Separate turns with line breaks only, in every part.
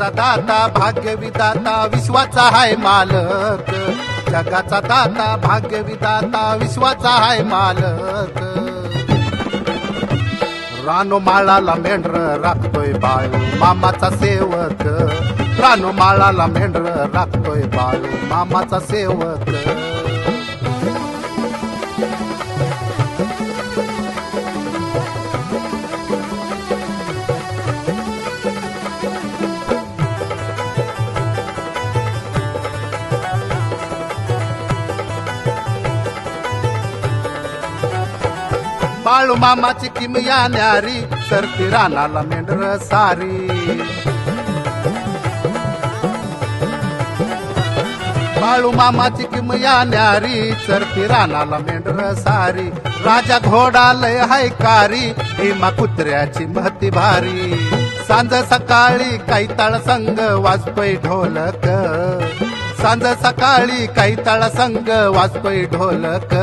जगाचा दाता भाग्य विदाता विश्वाचा हाय मालक. जगाचा दाता भाग्य विदाता विश्वाचा हाय मालक. रानो माळाला मेंढर राखतोय बाळू मामाचा सेवक. रानो माळाला मेंढर राखतोय बाळू मामाचा सेवक. बाळू मामाची किमया न्यारी सरती रानाला मेंढर सारी. बाळू मामाची किमया न्यारी चरती रानाला मेंढर सारी. राजा घोडा लय हाय कारी भीमा कुत्र्याची महती भारी. सांज सकाळी कायताळ तळ संग वाजतोय ढोलक. सांज सकाळी काही संग वाजतोय ढोलक.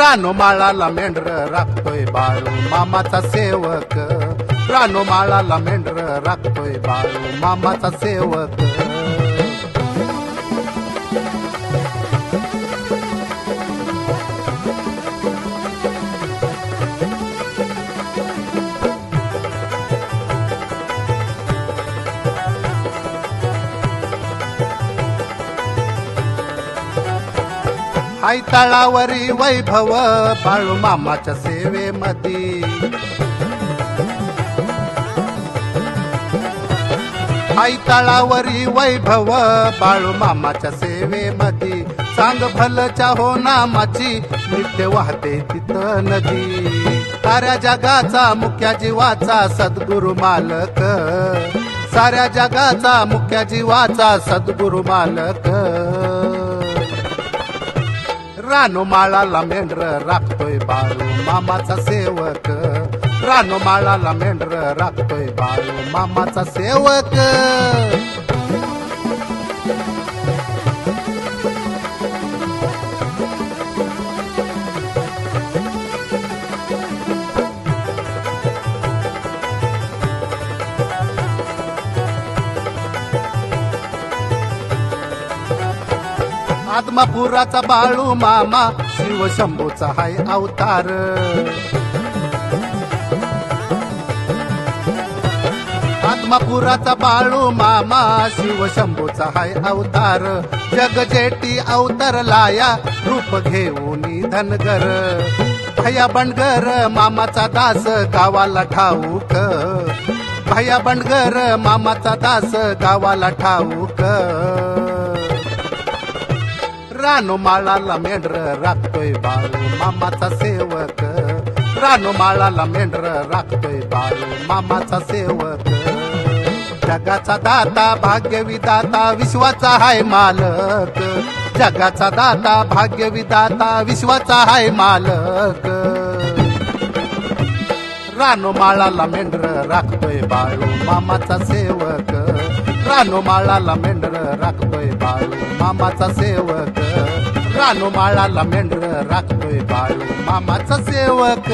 रानो माळाला मेंढर राखतोय बाळू मामाचा सेवक. रानो माळाला मेंढर राखतोय बाळू मामाचा सेवक. तळावरी वैभव बाळू मामाच्या सेवेमध्ये. हाय तळावरी वैभव बाळू मामाच्या सेवेमध्ये. सांग भलच्या हो नामाची नित्य वाहते तिथं नदी. साऱ्या जगाचा मुख्या जीवाचा सद्गुरु मालक. साऱ्या जगाचा मुख्या जीवाचा सद्गुरु मालक. रानो माळाला मेंढर राखतोय बाळू मामाचा सेवक. रानो माळाला मेंढर राखतोय बाळू मामाचा सेवक. आत्मापुराचा बाळू मामा शिव शंभूचा हाय अवतार. आत्मापुराचा बाळू मामा शिव शंभूचा हाय अवतार. जगजेटी अवतर लाया रूप घेऊन धनगर. भया बंडगर मामाचा दास गावाला ठाऊक. भया बंडगर मामाचा दास गावाला ठाऊक. रानो माळाला मेंढर राखतोय बाळू मामाचा सेवक. रानो माळाला मेंढर राखतोय बाळू मामाचा सेवक. जगाचा दाता भाग्य विदाता विश्वाचा हाय मालक. जगाचा दाता भाग्य विदाता विश्वाचा हाय मालक. रानो माळाला मेंढर राखतोय बाळू मामाचा सेवक. रानो माळाला मेंढर राखतोय बाळू मामाचा सेवक. रानो माळाला मेंढर राखतोय बाळू मामाचा सेवक.